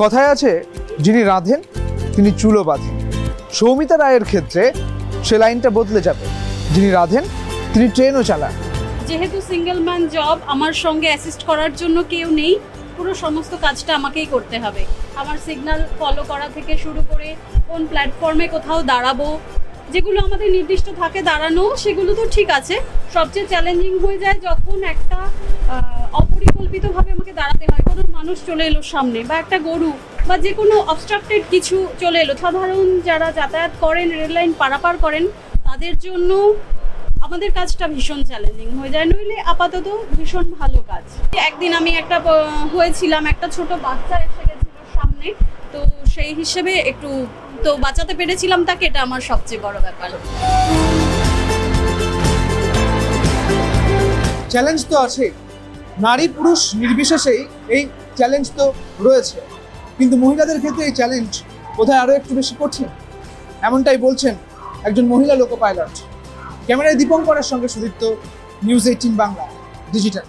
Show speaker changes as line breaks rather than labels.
কথায় আছে, যিনি রাঁধেন, তিনি চুলো বাঁধেন। সৌমিতা রায়ের ক্ষেত্রে সে লাইনটা বদলে যাবে। যিনি রাঁধেন, তিনি ট্রেনও চালান।
যেহেতু সিঙ্গেল ম্যান জব আমার সঙ্গে অ্যাসিস্ট করার জন্য কেউ নেই, পুরো সমস্ত কাজটা আমাকেই করতে হবে। আমার সিগন্যাল ফলো করা থেকে শুরু করে কোন প্ল্যাটফর্মে কোথাও দাঁড়াবো, যেগুলো আমাদের নির্দিষ্ট থাকে দাঁড়ানো, সেগুলো তো ঠিক আছে। সবচেয়ে চ্যালেঞ্জিং হয়ে যায় যখন একটা অপরিকল্পিতভাবে দাঁড়াতে হয়। কোনো মানুষ চলে এলো সামনে বা একটা গরু বা যে কোনো অবস্ট্রাক্টেড কিছু চলে এলো। সাধারণ যারা যাতায়াত করেন, রেল লাইন পারাপার করেন, তাদের জন্য আমাদের কাজটা ভীষণ চ্যালেঞ্জিং হয়ে যায় নইলে আপাতত ভীষণ ভালো কাজ। একদিন আমি একটা হয়েছিলাম, একটা ছোট বাচ্চা এসে গেছিল সামনে। তো সেই হিসেবে একটু, তো বাঁচাতে পেরেছিলাম তাকে, এটা আমার সবচেয়ে বড় ব্যাপার।
চ্যালেঞ্জ তো আছে নারী পুরুষ নির্বিশেষেই এই চ্যালেঞ্জ তো রয়েছে। কিন্তু মহিলাদের ক্ষেত্রে এই চ্যালেঞ্জ বোধহয় আরও একটু বেশি কঠিন। এমনটাই বলছেন একজন মহিলা লোকো পাইলট ক্যামেরায় দীপঙ্করের সঙ্গে Sudipta news eighteen Bangla digital